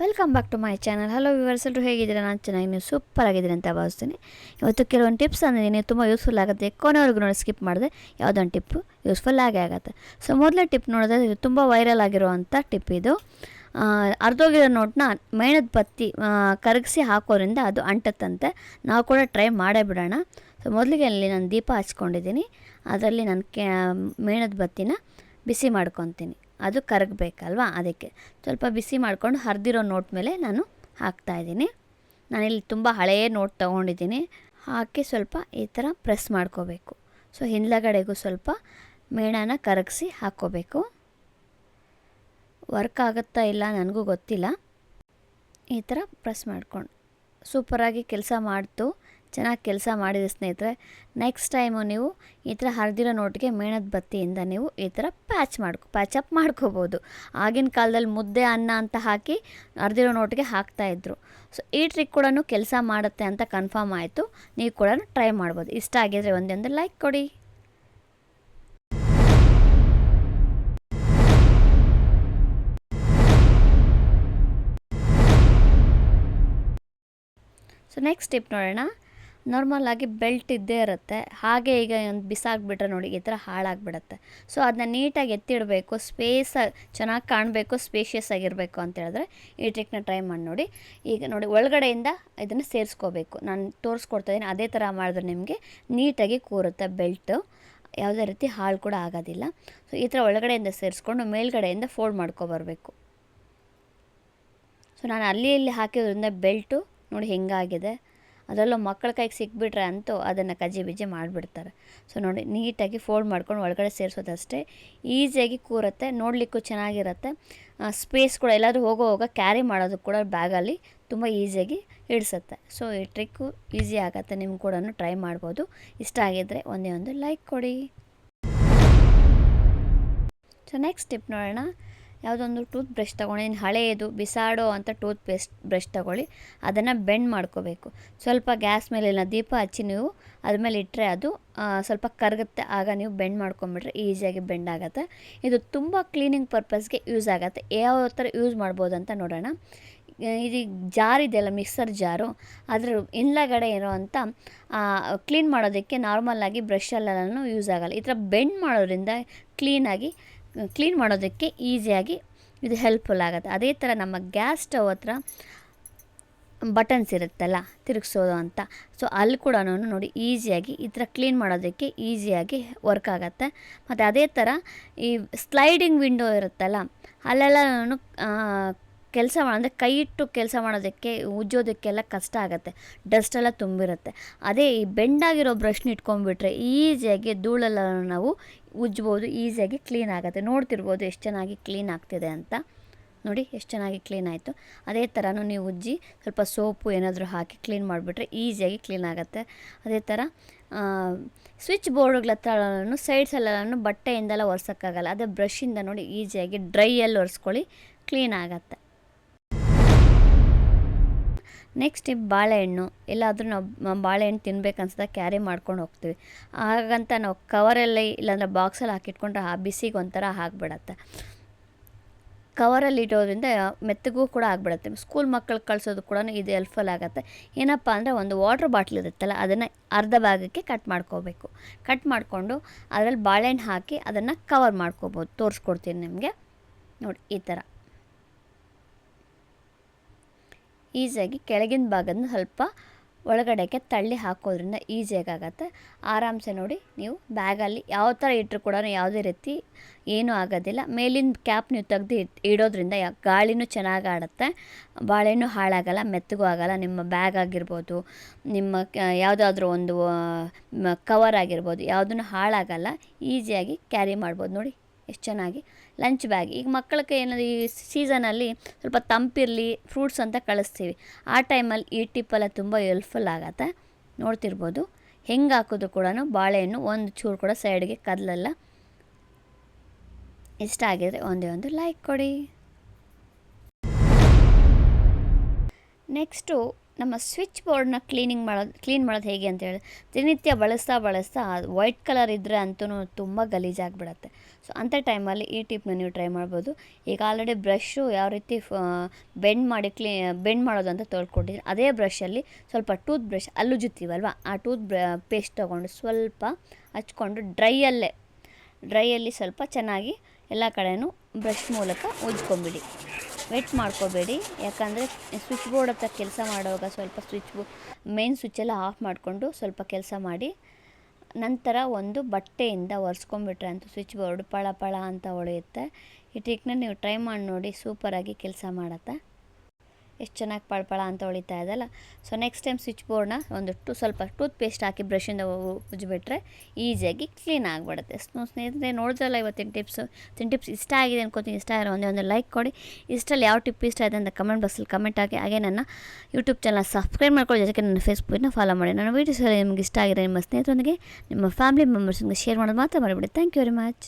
Welcome back to my channel hello viewers ಎಲ್ಲರೂ ಹೇಗಿದ್ದೀರಾ? ನಾನು ಚೆನ್ನಾಗಿ ನೀವು ಸೂಪರ್ ಆಗಿದ್ದೀರಿ ಅಂತ ಭಾವಿಸ್ತೀನಿ. ಇವತ್ತು ಕೆಲವೊಂದು ಟಿಪ್ಸ್ ಅಂದಿದ್ದೀನಿ ತುಂಬ ಯೂಸ್ಫುಲ್ ಆಗುತ್ತೆ. ಕೊನೆವರೆಗೂ ನೋಡಿ ಸ್ಕಿಪ್ ಮಾಡಿದೆ. ಯಾವುದೊಂದು ಟಿಪ್ ಯೂಸ್ಫುಲ್ ಆಗೇ ಆಗುತ್ತೆ. ಸೊ ಮೊದಲೇ ಟಿಪ್ ನೋಡಿದ್ರೆ ಇದು ತುಂಬ ವೈರಲ್ ಆಗಿರುವಂಥ ಟಿಪ್ ಇದು. ಅರ್ಧೋಗಿರೋ ನೋಟ್ನ ಮೇಣದ ಬತ್ತಿ ಕರಗಿಸಿ ಹಾಕೋದ್ರಿಂದ ಅದು ಅಂಟತ್ತಂತೆ. ನಾವು ಕೂಡ ಟ್ರೈ ಮಾಡೇ ಬಿಡೋಣ. ಸೊ ಮೊದಲಿಗೆ ಅಲ್ಲಿ ನಾನು ದೀಪ ಹಚ್ಕೊಂಡಿದ್ದೀನಿ. ಅದರಲ್ಲಿ ನಾನು ಕೆ ಮೇಣದ ಬತ್ತಿನ ಬಿಸಿ ಮಾಡ್ಕೊತೀನಿ. ಅದು ಕರಗಬೇಕಲ್ವಾ? ಅದಕ್ಕೆ ಸ್ವಲ್ಪ ಬಿಸಿ ಮಾಡ್ಕೊಂಡು ಹರಿದಿರೋ ನೋಟ್ ಮೇಲೆ ನಾನು ಹಾಕ್ತಾಯಿದ್ದೀನಿ ನಾನಿಲ್ಲಿ ತುಂಬ ಹಳೆಯ ನೋಟ್ ತೊಗೊಂಡಿದ್ದೀನಿ. ಹಾಕಿ ಸ್ವಲ್ಪ ಈ ಥರ ಪ್ರೆಸ್ ಮಾಡ್ಕೋಬೇಕು. ಸೊ ಹಿಂದಗಡೆಗೂ ಸ್ವಲ್ಪ ಮೇಣನ ಕರಗಿಸಿ ಹಾಕ್ಕೋಬೇಕು. ವರ್ಕ್ ಆಗುತ್ತಾ ಇಲ್ಲ ನನಗೂ ಗೊತ್ತಿಲ್ಲ. ಈ ಥರ ಪ್ರೆಸ್ ಮಾಡ್ಕೊಂಡು ಸೂಪರಾಗಿ ಕೆಲಸ ಮಾಡ್ತು. ಚೆನ್ನಾಗಿ ಕೆಲಸ ಮಾಡಿದೆ ಸ್ನೇಹಿತರೆ ನೆಕ್ಸ್ಟ್ ಟೈಮು ನೀವು ಈ ಥರ ಹರಿದಿರೋ ನೋಟಿಗೆ ಮೇಣದ ಬತ್ತಿಯಿಂದ ನೀವು ಈ ಥರ ಪ್ಯಾಚ್ ಮಾಡ್ಕೊ ಪ್ಯಾಚಪ್ ಮಾಡ್ಕೋಬೋದು. ಆಗಿನ ಕಾಲದಲ್ಲಿ ಮುದ್ದೆ, ಅನ್ನ ಅಂತ ಹಾಕಿ ಹರಿದಿರೋ ನೋಟಿಗೆ ಹಾಕ್ತಾಯಿದ್ರು ಸೊ ಈ ಟ್ರಿಕ್ ಕೂಡ ಕೆಲಸ ಮಾಡುತ್ತೆ ಅಂತ ಕನ್ಫರ್ಮ್ ಆಯಿತು. ನೀವು ಕೂಡ ಟ್ರೈ ಮಾಡ್ಬೋದು. ಇಷ್ಟ ಆಗಿದ್ರೆ ಒಂದೇ ಲೈಕ್ ಕೊಡಿ. ಸೊ ನೆಕ್ಸ್ಟ್ ಟಿಪ್ ನೋಡೋಣ. ನಾರ್ಮಲ್ ಆಗಿ ಬೆಲ್ಟ್ ಇದ್ದೇ ಇರುತ್ತೆ. ಹಾಗೆ ಈಗ ಒಂದು ಬಿಸಾಕ್ಬಿಟ್ರೆ ನೋಡಿ, ಈ ಥರ ಹಾಳಾಗ್ಬಿಡುತ್ತೆ. ಸೊ ಅದನ್ನ ನೀಟಾಗಿ ಎತ್ತಿಡಬೇಕು ಸ್ಪೇಸ್ ಚೆನ್ನಾಗಿ ಕಾಣಬೇಕು ಸ್ಪೇಷಿಯಸ್ ಆಗಿರಬೇಕು ಅಂತ ಹೇಳಿದ್ರೆ ಈ ಟ್ರಿಕ್ನ ಟ್ರೈ ಮಾಡಿ ನೋಡಿ. ಈಗ ನೋಡಿ, ಒಳಗಡೆಯಿಂದ ಇದನ್ನು ಸೇರಿಸ್ಕೋಬೇಕು. ನಾನು ತೋರಿಸ್ಕೊಡ್ತಾ ಇದ್ದೀನಿ ಅದೇ ಥರ ಮಾಡಿದ್ರೆ ನಿಮಗೆ ನೀಟಾಗಿ ಕೂರುತ್ತೆ ಬೆಲ್ಟು ಯಾವುದೇ ರೀತಿ ಹಾಳು ಕೂಡ ಆಗೋದಿಲ್ಲ. ಸೊ ಈ ಥರ ಒಳಗಡೆಯಿಂದ ಸೇರಿಸ್ಕೊಂಡು ಮೇಲ್ಗಡೆಯಿಂದ ಫೋಲ್ಡ್ ಮಾಡ್ಕೊಬರ್ಬೇಕು ಸೊ ನಾನು ಅಲ್ಲಿ ಇಲ್ಲಿ ಹಾಕಿದ್ರಿಂದ ಬೆಲ್ಟು ನೋಡಿ ಹೆಂಗಾಗಿದೆ. ಅದರಲ್ಲೂ ಮಕ್ಕಳ ಕೈಗೆ ಸಿಕ್ಬಿಟ್ರೆ ಅಂತೂ ಅದನ್ನು ಕಜ್ಜಿ ಬಿಜ್ಜಿ ಮಾಡಿಬಿಡ್ತಾರೆ. ಸೊ ನೋಡಿ, ನೀಟಾಗಿ ಫೋಲ್ಡ್ ಮಾಡ್ಕೊಂಡು ಒಳಗಡೆ ಸೇರಿಸೋದಷ್ಟೇ. ಈಸಿಯಾಗಿ ಕೂರುತ್ತೆ, ನೋಡಲಿಕ್ಕೂ ಚೆನ್ನಾಗಿರುತ್ತೆ. ಸ್ಪೇಸ್ ಕೂಡ ಎಲ್ಲಾದರೂ ಹೋಗೋ ಹೋಗೋ ಕ್ಯಾರಿ ಮಾಡೋದು ಕೂಡ ಬ್ಯಾಗಲ್ಲಿ ತುಂಬ ಈಸಿಯಾಗಿ ಇಡಿಸುತ್ತೆ ಸೊ ಈ ಟ್ರಿಕ್ಕು ಈಸಿ ಆಗುತ್ತೆ ನಿಮ್ಗೆ ಕೂಡ ಟ್ರೈ ಮಾಡ್ಬೋದು. ಇಷ್ಟ ಆಗಿದ್ದರೆ ಒಂದೇ ಒಂದು ಲೈಕ್ ಕೊಡಿ. ಸೊ ನೆಕ್ಸ್ಟ್ ಟಿಪ್ ನೋಡೋಣ. ಯಾವುದೊಂದು ಟೂತ್ ಬ್ರಷ್ ತೊಗೊಂಡಿದ್ದೀನಿ ಹಳೆಯದು ಬಿಸಾಡೋ ಅಂತ ಟೂತ್ ಪೇಸ್ಟ್ ಬ್ರಷ್ ತೊಗೊಳ್ಳಿ, ಅದನ್ನು ಬೆಂಡ್ ಮಾಡ್ಕೋಬೇಕು. ಸ್ವಲ್ಪ ಗ್ಯಾಸ್ ಮೇಲೆ ಇಲ್ಲ ದೀಪ ಹಚ್ಚಿ ನೀವು ಅದ್ರ ಮೇಲೆ ಇಟ್ಟರೆ ಅದು ಸ್ವಲ್ಪ ಕರಗುತ್ತೆ, ಆಗ ನೀವು ಬೆಂಡ್ ಮಾಡ್ಕೊಂಬಿಟ್ರೆ ಈಸಿಯಾಗಿ ಬೆಂಡ್ ಆಗುತ್ತೆ. ಇದು ತುಂಬ ಕ್ಲೀನಿಂಗ್ ಪರ್ಪಸ್ಗೆ ಯೂಸ್ ಆಗುತ್ತೆ. ಯಾವ ಥರ ಯೂಸ್ ಮಾಡ್ಬೋದು ಅಂತ ನೋಡೋಣ. ಇದು ಜಾರ್ ಇದೆಯಲ್ಲ, ಮಿಕ್ಸರ್ ಜಾರು, ಅದ್ರ ಇರೋ ಇರೋವಂಥ ಕ್ಲೀನ್ ಮಾಡೋದಕ್ಕೆ ನಾರ್ಮಲಾಗಿ ಬ್ರಷಲ್ಲೆಲ್ಲನೂ ಯೂಸ್ ಆಗಲ್ಲ. ಈ ಥರ ಬೆಂಡ್ ಮಾಡೋದ್ರಿಂದ ಕ್ಲೀನಾಗಿ ಕ್ಲೀನ್ ಮಾಡೋದಕ್ಕೆ ಈಸಿಯಾಗಿ ಇದು ಹೆಲ್ಪ್ಫುಲ್ ಆಗುತ್ತೆ. ಅದೇ ಥರ ನಮ್ಮ ಗ್ಯಾಸ್ ಸ್ಟವ್ ಹತ್ರ ಬಟನ್ಸ್ ಇರುತ್ತಲ್ಲ, ತಿರುಗಿಸೋದು ಅಂತ. ಸೊ ಅಲ್ಲಿ ಕೂಡ ನೋಡಿ ಈಸಿಯಾಗಿ ಈ ಥರ ಕ್ಲೀನ್ ಮಾಡೋದಕ್ಕೆ ಈಸಿಯಾಗಿ ವರ್ಕ್ ಆಗುತ್ತೆ. ಮತ್ತು ಅದೇ ಥರ ಈ ಸ್ಲೈಡಿಂಗ್ ವಿಂಡೋ ಇರುತ್ತಲ್ಲ ಅಲ್ಲೆಲ್ಲ ಕೆಲಸ ಅಂದರೆ ಕೈ ಇಟ್ಟು ಕೆಲಸ ಮಾಡೋದಕ್ಕೆ, ಉಜ್ಜೋದಕ್ಕೆಲ್ಲ ಕಷ್ಟ ಆಗುತ್ತೆ. ಡಸ್ಟೆಲ್ಲ ತುಂಬಿರುತ್ತೆ. ಅದೇ ಈ ಬೆಂಡಾಗಿರೋ ಬ್ರಷ್ನ ಇಟ್ಕೊಂಡ್ಬಿಟ್ರೆ ಈಸಿಯಾಗಿ ಧೂಳೆಲ್ಲ ನಾವು ಉಜ್ಬೋದು ಈಸಿಯಾಗಿ ಕ್ಲೀನ್ ಆಗುತ್ತೆ. ನೋಡ್ತಿರ್ಬೋದು ಎಷ್ಟು ಚೆನ್ನಾಗಿ ಕ್ಲೀನ್ ಆಗ್ತಿದೆ ಅಂತ. ನೋಡಿ ಎಷ್ಟು ಚೆನ್ನಾಗಿ ಕ್ಲೀನ್ ಆಯಿತು. ಅದೇ ಥರನೂ ನೀವು ಉಜ್ಜಿ ಸ್ವಲ್ಪ ಸೋಪು ಏನಾದರೂ ಹಾಕಿ ಕ್ಲೀನ್ ಮಾಡಿಬಿಟ್ರೆ ಈಸಿಯಾಗಿ ಕ್ಲೀನ್ ಆಗುತ್ತೆ. ಅದೇ ಥರ ಸ್ವಿಚ್ ಬೋರ್ಡ್ಗಳ ಹತ್ರನೂ ಸೈಡ್ಸೆಲ್ಲನೂ ಬಟ್ಟೆಯಿಂದೆಲ್ಲ ಒರೆಸೋಕ್ಕಾಗಲ್ಲ. ಅದೇ ಬ್ರಷಿಂದ ನೋಡಿ ಈಸಿಯಾಗಿ ಡ್ರೈಯಲ್ಲಿ ಒರೆಸ್ಕೊಳ್ಳಿ ಕ್ಲೀನ್ ಆಗುತ್ತೆ. ನೆಕ್ಸ್ಟ್ ಈ ಬಾಳೆಹಣ್ಣು, ಎಲ್ಲಾದರೂ ನಾವು ಬಾಳೆಹಣ್ಣು ತಿನ್ಬೇಕು ಅನ್ಸಿದಾಗ ಕ್ಯಾರಿ ಮಾಡ್ಕೊಂಡು ಹೋಗ್ತೀವಿ. ಹಾಗಂತ ನಾವು ಕವರಲ್ಲಿ ಇಲ್ಲಾಂದ್ರೆ ಬಾಕ್ಸಲ್ಲಿ ಹಾಕಿಟ್ಕೊಂಡ್ರೆ ಆ ಬಿಸಿಗೆ ಒಂಥರ ಆಗಿಬಿಡತ್ತೆ. ಕವರಲ್ಲಿ ಇಡೋದ್ರಿಂದ ಮೆತ್ತಗೂ ಕೂಡ ಆಗಿಬಿಡುತ್ತೆ. ಸ್ಕೂಲ್ ಮಕ್ಕಳು ಕಳಿಸೋದು ಕೂಡ ಇದು ಹೆಲ್ಪ್ಫುಲ್ ಆಗುತ್ತೆ. ಏನಪ್ಪ ಅಂದರೆ ಒಂದು ವಾಟ್ರ್ ಬಾಟ್ಲ್ ಇರುತ್ತಲ್ಲ, ಅದನ್ನು ಅರ್ಧ ಭಾಗಕ್ಕೆ ಕಟ್ ಮಾಡ್ಕೋಬೇಕು. ಕಟ್ ಮಾಡಿಕೊಂಡು ಅದರಲ್ಲಿ ಬಾಳೆಹಣ್ಣು ಹಾಕಿ ಅದನ್ನು ಕವರ್ ಮಾಡ್ಕೋಬೋದು. ತೋರಿಸ್ಕೊಡ್ತೀನಿ ನಿಮಗೆ. ನೋಡಿ, ಈ ಥರ ಈಸಿಯಾಗಿ ಕೆಳಗಿನ ಭಾಗದ ಸ್ವಲ್ಪ ಒಳಗಡೆಗೆ ತಳ್ಳಿ ಹಾಕೋದ್ರಿಂದ ಈಸಿಯಾಗಿ ಆಗುತ್ತೆ. ಆರಾಮ್ಸೆ ನೋಡಿ ನೀವು ಬ್ಯಾಗಲ್ಲಿ ಯಾವ ಥರ ಇಟ್ಟರು ಕೂಡ ಯಾವುದೇ ರೀತಿ ಏನೂ ಆಗೋದಿಲ್ಲ. ಮೇಲಿನ ಕ್ಯಾಪ್ ನೀವು ತೆಗೆದು ಇಡೋದ್ರಿಂದ ಗಾಳಿನೂ ಚೆನ್ನಾಗಿ ಆಡುತ್ತೆ. ಬಾಳೆಹಣ್ಣು ಹಾಳಾಗಲ್ಲ, ಮೆತ್ತಗೂ ಆಗಲ್ಲ. ನಿಮ್ಮ ಬ್ಯಾಗ್ ಆಗಿರ್ಬೋದು, ನಿಮ್ಮ ಯಾವುದಾದ್ರೂ ಒಂದು ಕವರ್ ಆಗಿರ್ಬೋದು, ಯಾವುದನ್ನು ಹಾಳಾಗಲ್ಲ, ಈಸಿಯಾಗಿ ಕ್ಯಾರಿ ಮಾಡ್ಬೋದು ನೋಡಿ. ಎಷ್ಟು ಚೆನ್ನಾಗಿ ಲಂಚ್ ಬ್ಯಾಗ್. ಈಗ ಮಕ್ಕಳಿಗೆ ಏನಾದ್ರು ಈ ಸೀಸನಲ್ಲಿ ಸ್ವಲ್ಪ ತಂಪಿರಲಿ ಫ್ರೂಟ್ಸ್ ಅಂತ ಕಳಿಸ್ತೀವಿ. ಆ ಟೈಮಲ್ಲಿ ಈ ಟಿಪ್ಪೆಲ್ಲ ತುಂಬ ಹೆಲ್ಪ್ಫುಲ್ ಆಗುತ್ತೆ. ನೋಡ್ತಿರ್ಬೋದು. ಹೆಂಗೆ ಹಾಕೋದು ಕೂಡ ಬಾಳೆಹಣ್ಣು ಒಂದು ಚೂರು ಕೂಡ ಸೈಡ್ಗೆ ಕದಲಲ್ಲ. ಇಷ್ಟ ಆಗಿದೆ ಒಂದೇ ಒಂದು ಲೈಕ್ ಕೊಡಿ. ನೆಕ್ಸ್ಟು ನಮ್ಮ ಸ್ವಿಚ್ ಬೋರ್ಡ್ನ ಕ್ಲೀನಿಂಗ್ ಮಾಡೋದು, ಕ್ಲೀನ್ ಮಾಡೋದು ಹೇಗೆ ಅಂತ ಹೇಳಿ ದಿನನಿತ್ಯ ಬಳಸ್ತಾ ಬಳಸ್ತಾ ಅದು ವೈಟ್ ಕಲರ್ ಇದ್ದರೆ ಅಂತೂ ತುಂಬ ಗಲೀಜಾಗಿಬಿಡತ್ತೆ ಸೊ ಅಂಥ ಟೈಮಲ್ಲಿ ಈ ಟಿಪ್ನ ನೀವು ಟ್ರೈ ಮಾಡ್ಬೋದು. ಈಗ ಆಲ್ರೆಡಿ ಬ್ರಷ್ಷು ಯಾವ ರೀತಿ ಬೆಂಡ್ ಮಾಡಿ ಕ್ಲೀ, ಬೆಂಡ್ ಮಾಡೋದು ಅಂತ ತೊಳ್ಕೊಂಡಿದ್ದೀನಿ ಅದೇ ಬ್ರಷಲ್ಲಿ ಸ್ವಲ್ಪ ಟೂತ್ ಬ್ರಷ್ ಅಲ್ಲುಜುತ್ತೀವಲ್ವ ಆ ಟೂತ್ ಬ್ರ ಪೇಸ್ಟ್ ತೊಗೊಂಡು ಸ್ವಲ್ಪ ಹಚ್ಕೊಂಡು ಡ್ರೈಯಲ್ಲೇ, ಡ್ರೈಯಲ್ಲಿ ಸ್ವಲ್ಪ ಚೆನ್ನಾಗಿ ಎಲ್ಲ ಕಡೆಯೂ ಬ್ರಷ್ ಮೂಲಕ ಉಜ್ಕೊಂಬಿಡಿ. ವೆಟ್ ಮಾಡ್ಕೋಬೇಡಿ. ಯಾಕಂದರೆ ಸ್ವಿಚ್ ಬೋರ್ಡ್ ಹತ್ರ ಕೆಲಸ ಮಾಡುವಾಗ ಸ್ವಲ್ಪ ಸ್ವಿಚ್ ಬೋ ಮೇನ್ ಸ್ವಿಚ್ಚೆಲ್ಲ ಆಫ್ ಮಾಡಿಕೊಂಡು ಸ್ವಲ್ಪ ಕೆಲಸ ಮಾಡಿ, ನಂತರ ಒಂದು ಬಟ್ಟೆಯಿಂದ ಒರೆಸ್ಕೊಂಬಿಟ್ರೆ ಅಂತೂ ಸ್ವಿಚ್ ಬೋರ್ಡ್ ಪಳ ಪಳ ಅಂತ ಹೊಳೆಯುತ್ತೆ. ಈ ಟ್ರಿಕ್ನ ನೀವು ಟ್ರೈ ಮಾಡಿ ನೋಡಿ ಸೂಪರಾಗಿ ಕೆಲಸ ಮಾಡುತ್ತೆ. ಎಷ್ಟು ಚೆನ್ನಾಗಿ ಪಳಪಳ ಅಂತ ಹೊಳಿತಾ ಇದೆಯಲ್ಲ. ಸೊ ನೆಕ್ಸ್ಟ್ ಟೈಮ್ ಸ್ವಿಚ್ ಬೋರ್ಡ್ನ ಒಂದು ಟು ಸ್ವಲ್ಪ ಟೂತ್ ಪೇಸ್ಟ್ ಹಾಕಿ ಬ್ರಷಿಂದ ಉಜ್ಜಿಬಿಟ್ರೆ ಈಸಿಯಾಗಿ ಕ್ಲೀನ್ ಆಗಿಬಿಡುತ್ತೆ. ಸೊ ಸ್ನೇಹಿತರೆ, ನೋಡಿದ್ರಲ್ಲ ಇವತ್ತಿನ ಟಿಪ್ಸು? ತಿನ್ ಟಿಪ್ಸ್ ಇಷ್ಟ ಆಗಿದೆ ಅನ್ಕೋತೀನಿ. ಇಷ್ಟ ಆಗಿರೋ ಒಂದೇ ಒಂದು ಲೈಕ್ ಕೊಡಿ. ಇಷ್ಟರಲ್ಲಿ ಯಾವ ಟಿಪ್ ಇಷ್ಟ ಆಯಿತು ಅಂತ ಕಮೆಂಟ್ ಬಾಕ್ಸಲ್ಲಿ ಕಮೆಂಟ್ ಹಾಕಿ. ಹಾಗೆ ನನ್ನ ಯೂಟ್ಯೂಬ್ ಚಾನಲ್ ಸಬ್ಸ್ಕ್ರೈಬ್ ಮಾಡ್ಕೊಳ್ಳಿ. ಜೊತೆಗೆ ನನ್ನ ಫೇಸ್ಬುಕ್ನ ಫಾಲೋ ಮಾಡಿ. ನನ್ನ ವೀಡಿಯೋಸ್ ಎಲ್ಲ ನಿಮ್ಗೆ ಇಷ್ಟ ಆಗಿದೆ ನಿಮ್ಮ ಸ್ನೇಹಿತರೊಂದಿಗೆ, ನಿಮ್ಮ ಫ್ಯಾಮಿಲಿ ಮೆಂಬರ್ಸ್ಗೆ ಶೇರ್ ಮಾಡೋದು ಮಾತ್ರ ಮಾಡಿಬಿಡಿ ಥ್ಯಾಂಕ್ ಯು ವೆರಿ ಮಚ್